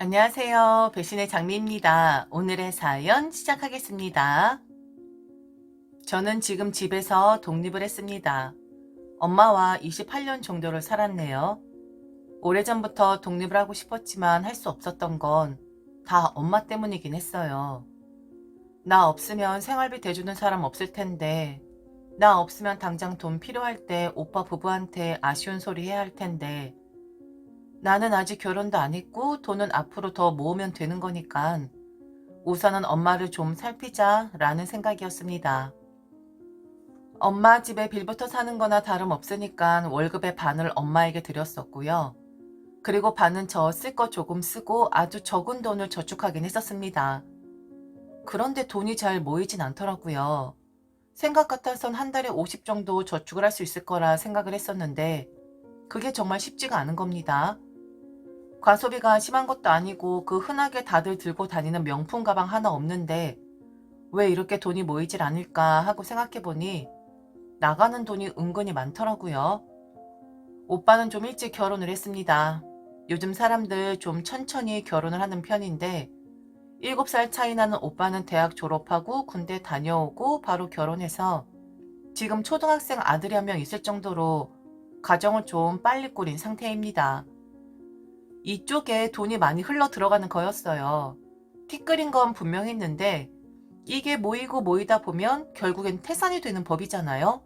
안녕하세요. 배신의 장미입니다. 오늘의 사연 시작하겠습니다. 저는 지금 집에서 독립을 했습니다. 엄마와 28년 정도를 살았네요. 오래전부터 독립을 하고 싶었지만 할 수 없었던 건 다 엄마 때문이긴 했어요. 나 없으면 생활비 대주는 사람 없을 텐데, 나 없으면 당장 돈 필요할 때 오빠 부부한테 아쉬운 소리 해야 할 텐데, 나는 아직 결혼도 안 했고 돈은 앞으로 더 모으면 되는 거니까 우선은 엄마를 좀 살피자 라는 생각이었습니다. 엄마 집에 빌부터 사는 거나 다름없으니까 월급의 반을 엄마에게 드렸었고요. 그리고 반은 저 쓸 거 조금 쓰고 아주 적은 돈을 저축하긴 했었습니다. 그런데 돈이 잘 모이진 않더라고요. 생각 같아선 한 달에 50 정도 저축을 할 수 있을 거라 생각을 했었는데 그게 정말 쉽지가 않은 겁니다. 과소비가 심한 것도 아니고 그 흔하게 다들 들고 다니는 명품 가방 하나 없는데 왜 이렇게 돈이 모이질 않을까 하고 생각해보니 나가는 돈이 은근히 많더라고요. 오빠는 좀 일찍 결혼을 했습니다. 요즘 사람들 좀 천천히 결혼을 하는 편인데 7살 차이 나는 오빠는 대학 졸업하고 군대 다녀오고 바로 결혼해서 지금 초등학생 아들이 한 명 있을 정도로 가정을 좀 빨리 꾸린 상태입니다. 이쪽에 돈이 많이 흘러 들어가는 거였어요. 티끌인 건 분명했는데 이게 모이고 모이다 보면 결국엔 태산이 되는 법이잖아요.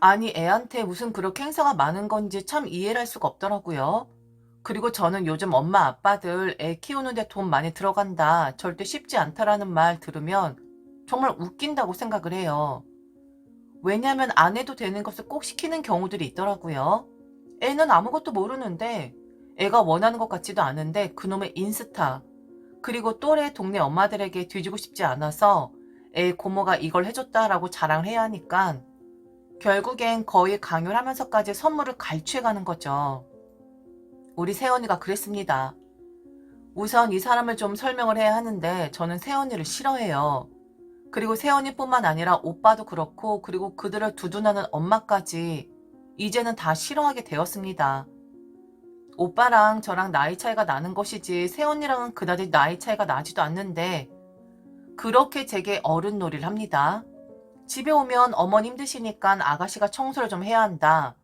아니 애한테 무슨 그렇게 행사가 많은 건지 참 이해를 할 수가 없더라고요. 그리고 저는 요즘 엄마 아빠들 애 키우는데 돈 많이 들어간다 절대 쉽지 않다라는 말 들으면 정말 웃긴다고 생각을 해요. 왜냐면 안 해도 되는 것을 꼭 시키는 경우들이 있더라고요. 애는 아무것도 모르는데 애가 원하는 것 같지도 않은데 그놈의 인스타 그리고 또래 동네 엄마들에게 뒤지고 싶지 않아서 애 고모가 이걸 해줬다라고 자랑을 해야 하니까 결국엔 거의 강요를 하면서까지 선물을 갈취해가는 거죠. 우리 세연이가 그랬습니다. 우선 이 사람을 좀 설명을 해야 하는데 저는 세연이를 싫어해요. 그리고 세연이뿐만 아니라 오빠도 그렇고 그리고 그들을 두둔하는 엄마까지 이제는 다 싫어하게 되었습니다. 오빠랑 저랑 나이 차이가 나는 것이지 세연이랑은 그다지 나이 차이가 나지도 않는데 그렇게 제게 어른 놀이를 합니다. 집에 오면 어머니 힘드시니까 아가씨가 청소를 좀 해야 한다.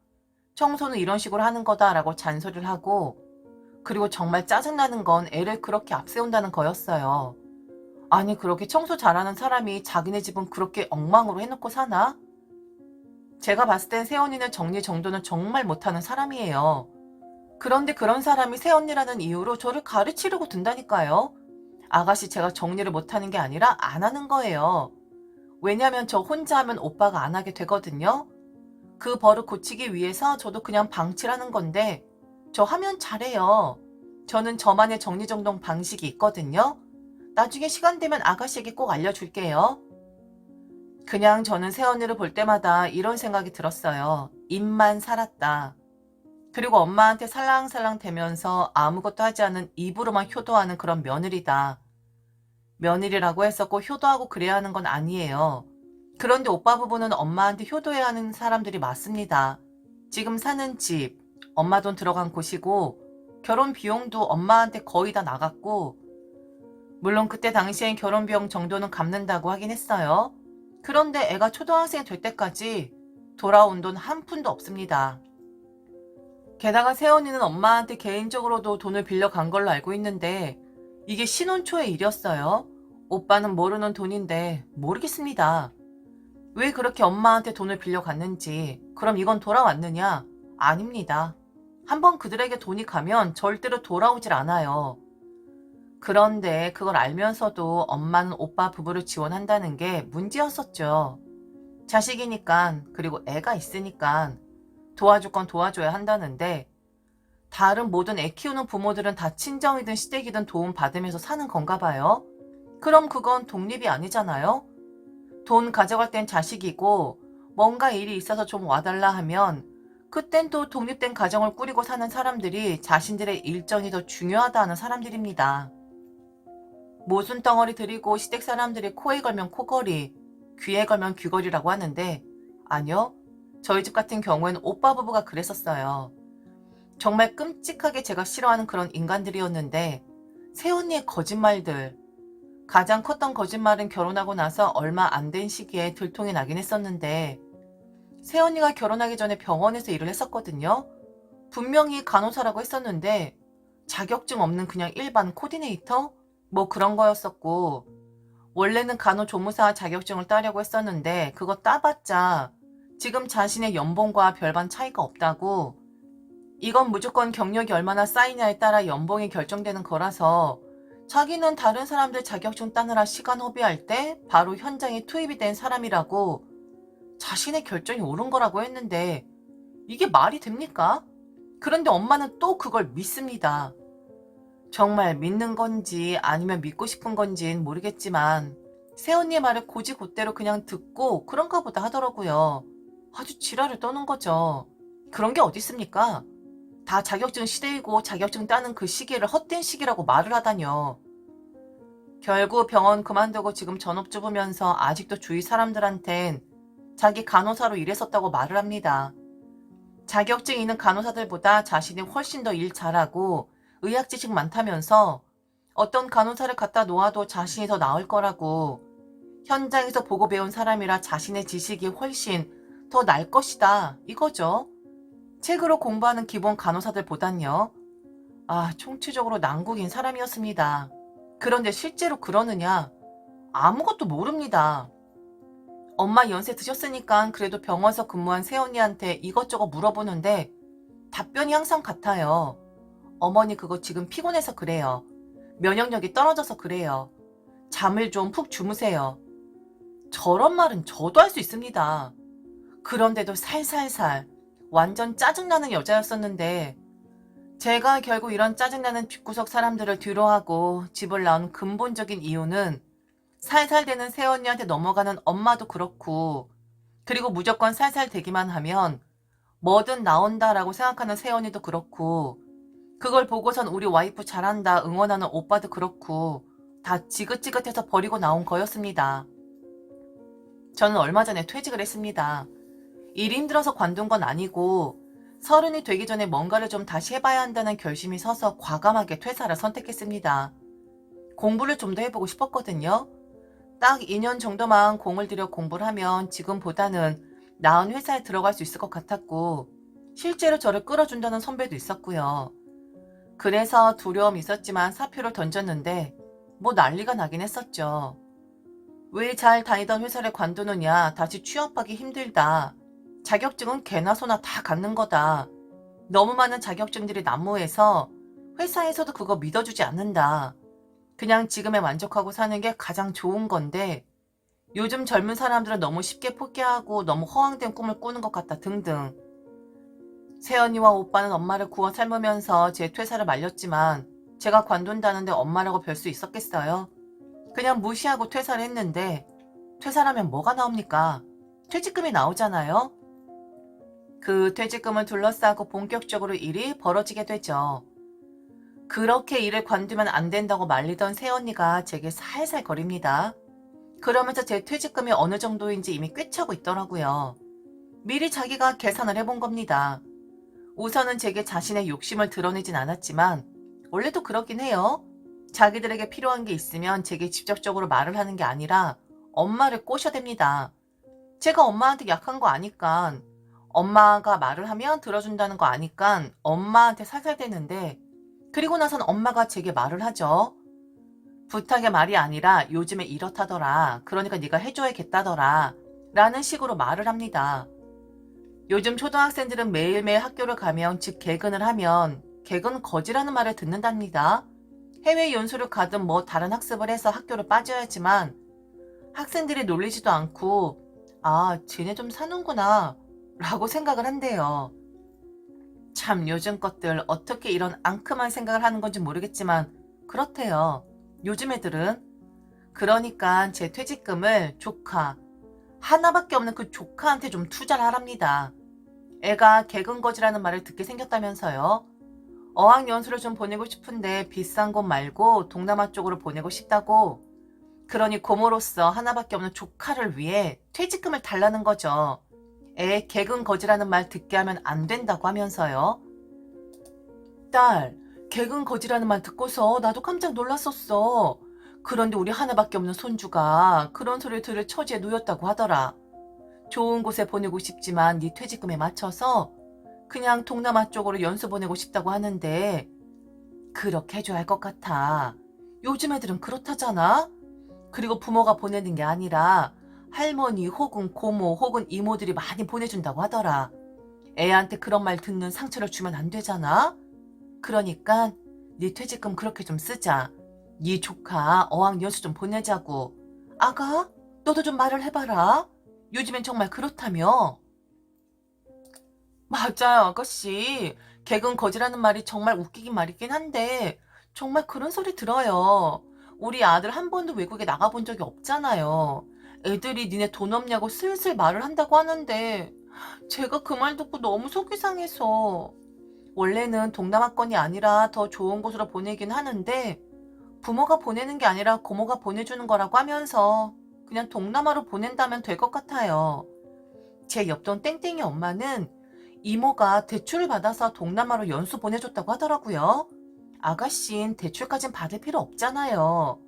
청소는 이런 식으로 하는 거다라고 잔소리를 하고 그리고 정말 짜증나는 건 애를 그렇게 앞세운다는 거였어요. 아니 그렇게 청소 잘하는 사람이 자기네 집은 그렇게 엉망으로 해놓고 사나? 제가 봤을 땐 세연이는 정리정돈을 정말 못하는 사람이에요. 그런데 그런 사람이 새언니라는 이유로 저를 가르치려고 든다니까요. 아가씨 제가 정리를 못하는 게 아니라 안 하는 거예요. 왜냐면 저 혼자 하면 오빠가 안 하게 되거든요. 그 버릇 고치기 위해서 저도 그냥 방치라는 건데 저 하면 잘해요. 저는 저만의 정리정돈 방식이 있거든요. 나중에 시간 되면 아가씨에게 꼭 알려줄게요. 그냥 저는 새언니를 볼 때마다 이런 생각이 들었어요. 입만 살았다. 그리고 엄마한테 살랑살랑 대면서 아무것도 하지 않은 입으로만 효도하는 그런 며느리다. 며느리라고 꼭 효도하고 그래야 하는 건 아니에요. 그런데 오빠 부부는 엄마한테 효도해야 하는 사람들이 맞습니다. 지금 사는 집, 엄마 돈 들어간 곳이고 결혼 비용도 엄마한테 거의 다 나갔고 물론 그때 당시엔 결혼 비용 정도는 갚는다고 하긴 했어요. 그런데 애가 초등학생이 될 때까지 돌아온 돈 한 푼도 없습니다. 게다가 세연이는 엄마한테 개인적으로도 돈을 빌려 간 걸로 알고 있는데 이게 신혼 초의 일이었어요. 오빠는 모르는 돈인데 모르겠습니다. 왜 그렇게 엄마한테 돈을 빌려 갔는지 그럼 이건 돌아왔느냐? 아닙니다. 한번 그들에게 돈이 가면 절대로 돌아오질 않아요. 그런데 그걸 알면서도 엄마는 오빠 부부를 지원한다는 게 문제였었죠. 자식이니까 그리고 애가 있으니까 도와줄 건 도와줘야 한다는데 다른 모든 애 키우는 부모들은 다 친정이든 시댁이든 도움 받으면서 사는 건가 봐요. 그럼 그건 독립이 아니잖아요. 돈 가져갈 땐 자식이고 뭔가 일이 있어서 좀 와달라 하면 그땐 또 독립된 가정을 꾸리고 사는 사람들이 자신들의 일정이 더 중요하다는 사람들입니다. 모순 덩어리 들이고 시댁 사람들이 코에 걸면 코걸이, 귀에 걸면 귀걸이라고 하는데 아니요. 저희 집 같은 경우에는 오빠 부부가 그랬었어요. 정말 끔찍하게 제가 싫어하는 그런 인간들이었는데 새언니의 거짓말들 가장 컸던 거짓말은 결혼하고 나서 얼마 안 된 시기에 들통이 나긴 했었는데 새언니가 결혼하기 전에 병원에서 일을 했었거든요. 분명히 간호사라고 했었는데 자격증 없는 그냥 일반 코디네이터? 뭐 그런 거였었고 원래는 간호조무사 자격증을 따려고 했었는데 그거 따봤자 지금 자신의 연봉과 별반 차이가 없다고 이건 무조건 경력이 얼마나 쌓이냐에 따라 연봉이 결정되는 거라서 자기는 다른 사람들 자격증 따느라 시간 허비할 때 바로 현장에 투입이 된 사람이라고 자신의 결정이 옳은 거라고 했는데 이게 말이 됩니까? 그런데 엄마는 또 그걸 믿습니다. 정말 믿는 건지 아니면 믿고 싶은 건지는 모르겠지만 새언니의 말을 고지곧대로 그냥 듣고 그런가 보다 하더라고요. 아주 지랄을 떠는 거죠. 그런 게 어디 있습니까? 다 자격증 시대이고 자격증 따는 그 시기를 헛된 시기라고 말을 하다뇨. 결국 병원 그만두고 지금 전업주 보면서 아직도 주위 사람들한텐 자기 간호사로 일했었다고 말을 합니다. 자격증 있는 간호사들보다 자신이 훨씬 더 일 잘하고 의학 지식 많다면서 어떤 간호사를 갖다 놓아도 자신이 더 나을 거라고 현장에서 보고 배운 사람이라 자신의 지식이 훨씬 더 날 것이다 이거죠. 책으로 공부하는 기본 간호사들보단요. 아, 총체적으로 난국인 사람이었습니다. 그런데 실제로 그러느냐? 아무것도 모릅니다. 엄마 연세 드셨으니까 그래도 병원에서 근무한 새언니한테 이것저것 물어보는데 답변이 항상 같아요. 어머니 그거 지금 피곤해서 그래요. 면역력이 떨어져서 그래요. 잠을 좀 푹 주무세요. 저런 말은 저도 할 수 있습니다. 그런데도 살살살 완전 짜증나는 여자였었는데 제가 결국 이런 짜증나는 뒷구석 사람들을 뒤로하고 집을 나온 근본적인 이유는 살살대는 새언니한테 넘어가는 엄마도 그렇고 그리고 무조건 살살대기만 하면 뭐든 나온다라고 생각하는 새언니도 그렇고 그걸 보고선 우리 와이프 잘한다 응원하는 오빠도 그렇고 다 지긋지긋해서 버리고 나온 거였습니다. 저는 얼마 전에 퇴직을 했습니다. 일 힘들어서 관둔 건 아니고 서른이 되기 전에 뭔가를 좀 다시 해봐야 한다는 결심이 서서 과감하게 퇴사를 선택했습니다. 공부를 좀 더 해보고 싶었거든요. 딱 2년 정도만 공을 들여 공부를 하면 지금보다는 나은 회사에 들어갈 수 있을 것 같았고 실제로 저를 끌어준다는 선배도 있었고요. 그래서 두려움이 있었지만 사표를 던졌는데 뭐 난리가 나긴 했었죠. 왜 잘 다니던 회사를 관두느냐 다시 취업하기 힘들다. 자격증은 개나 소나 다 갖는 거다. 너무 많은 자격증들이 난무해서 회사에서도 그거 믿어주지 않는다. 그냥 지금에 만족하고 사는 게 가장 좋은 건데 요즘 젊은 사람들은 너무 쉽게 포기하고 너무 허황된 꿈을 꾸는 것 같다 등등. 새언니와 오빠는 엄마를 구워 삶으면서 제 퇴사를 말렸지만 제가 관둔다는데 엄마라고 별 수 있었겠어요? 그냥 무시하고 퇴사를 했는데 퇴사라면 뭐가 나옵니까? 퇴직금이 나오잖아요? 그 퇴직금을 둘러싸고 본격적으로 일이 벌어지게 되죠. 그렇게 일을 관두면 안 된다고 말리던 새언니가 제게 살살 거립니다. 그러면서 제 퇴직금이 어느 정도인지 이미 꿰차고 있더라고요. 미리 자기가 계산을 해본 겁니다. 우선은 제게 자신의 욕심을 드러내진 않았지만 원래도 그러긴 해요. 자기들에게 필요한 게 있으면 제게 직접적으로 말을 하는 게 아니라 엄마를 꼬셔댑니다. 제가 엄마한테 약한 거 아니까 엄마가 말을 하면 들어준다는 거 아니까 엄마한테 살살대는데 그리고 나선 엄마가 제게 말을 하죠. 부탁의 말이 아니라 요즘에 이렇다더라. 그러니까 네가 해줘야겠다더라. 라는 식으로 말을 합니다. 요즘 초등학생들은 매일매일 학교를 가면 즉 개근을 하면 개근 거지라는 말을 듣는답니다. 해외 연수를 가든 뭐 다른 학습을 해서 학교를 빠져야지만 학생들이 놀리지도 않고 아 쟤네 좀 사는구나 라고 생각을 한대요. 참 요즘 것들 어떻게 이런 앙큼한 생각을 하는 건지 모르겠지만 그렇대요. 요즘 애들은 그러니까 제 퇴직금을 조카 하나밖에 없는 그 조카한테 좀 투자를 하랍니다. 애가 개근거지라는 말을 듣게 생겼다면서요. 어학연수를 좀 보내고 싶은데 비싼 곳 말고 동남아 쪽으로 보내고 싶다고. 그러니 고모로서 하나밖에 없는 조카를 위해 퇴직금을 달라는 거죠. 애 개근 거지라는 말 듣게 하면 안 된다고 하면서요. 딸, 개근 거지라는 말 듣고서 나도 깜짝 놀랐었어. 그런데 우리 하나밖에 없는 손주가 그런 소리를 들을 처지에 놓였다고 하더라. 좋은 곳에 보내고 싶지만 네 퇴직금에 맞춰서 그냥 동남아 쪽으로 연수 보내고 싶다고 하는데 그렇게 해줘야 할 것 같아. 요즘 애들은 그렇다잖아? 그리고 부모가 보내는 게 아니라 할머니 혹은 고모 혹은 이모들이 많이 보내준다고 하더라. 애한테 그런 말 듣는 상처를 주면 안 되잖아? 그러니까 네 퇴직금 그렇게 좀 쓰자. 네 조카 어학연수 좀 보내자고. 아가, 너도 좀 말을 해봐라. 요즘엔 정말 그렇다며. 맞아요, 아가씨. 개근 거지라는 말이 정말 웃기긴 말이긴 한데 정말 그런 소리 들어요. 우리 아들 한 번도 외국에 나가본 적이 없잖아요. 애들이 니네 돈 없냐고 슬슬 말을 한다고 하는데 제가 그 말 듣고 너무 속이 상해서 원래는 동남아권이 아니라 더 좋은 곳으로 보내긴 하는데 부모가 보내는 게 아니라 고모가 보내주는 거라고 하면서 그냥 동남아로 보낸다면 될 것 같아요. 제 옆동 땡땡이 엄마는 이모가 대출을 받아서 동남아로 연수 보내줬다고 하더라고요. 아가씨는 대출까진 받을 필요 없잖아요.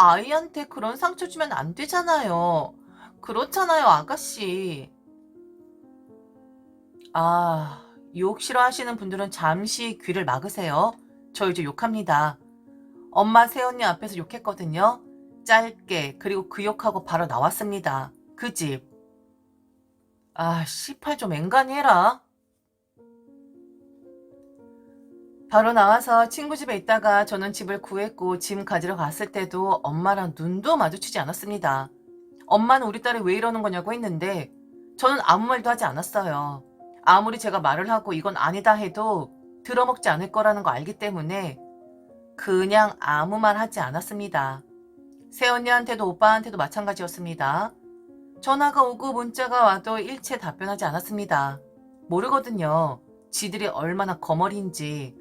아이한테 그런 상처 주면 안 되잖아요. 그렇잖아요, 아가씨. 아, 욕 싫어하시는 분들은 잠시 귀를 막으세요. 저 이제 욕합니다. 엄마 새언니 앞에서 욕했거든요. 짧게, 그리고 그 욕하고 바로 나왔습니다. 그 집. 아, 씨팔 좀 앵간히 해라. 바로 나와서 친구 집에 있다가 저는 집을 구했고 짐 가지러 갔을 때도 엄마랑 눈도 마주치지 않았습니다. 엄마는 우리 딸이 왜 이러는 거냐고 했는데 저는 아무 말도 하지 않았어요. 아무리 제가 말을 하고 이건 아니다 해도 들어먹지 않을 거라는 거 알기 때문에 그냥 아무 말 하지 않았습니다. 새언니한테도 오빠한테도 마찬가지였습니다. 전화가 오고 문자가 와도 일체 답변하지 않았습니다. 모르거든요. 지들이 얼마나 거머리인지,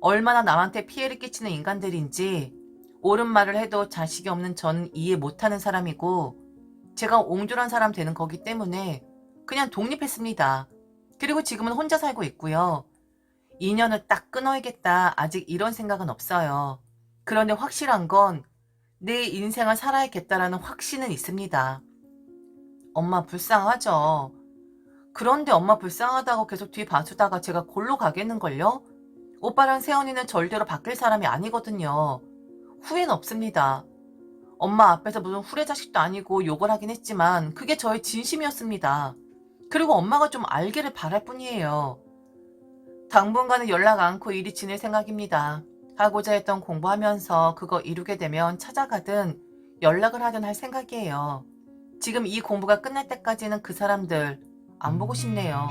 얼마나 남한테 피해를 끼치는 인간들인지, 옳은 말을 해도 자식이 없는 저는 이해 못하는 사람이고, 제가 옹졸한 사람 되는 거기 때문에 그냥 독립했습니다. 그리고 지금은 혼자 살고 있고요. 인연을 딱 끊어야겠다. 아직 이런 생각은 없어요. 그런데 확실한 건 내 인생을 살아야겠다라는 확신은 있습니다. 엄마 불쌍하죠. 그런데 엄마 불쌍하다고 계속 뒤 봐주다가 제가 골로 가겠는걸요? 오빠랑 세연이는 절대로 바뀔 사람이 아니거든요. 후회는 없습니다. 엄마 앞에서 무슨 후레 자식도 아니고 욕을 하긴 했지만 그게 저의 진심이었습니다. 그리고 엄마가 좀 알기를 바랄 뿐이에요. 당분간은 연락 않고 일이 지낼 생각입니다. 하고자 했던 공부하면서 그거 이루게 되면 찾아가든 연락을 하든 할 생각이에요. 지금 이 공부가 끝날 때까지는 그 사람들 안 보고 싶네요.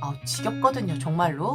아, 지겹거든요, 정말로.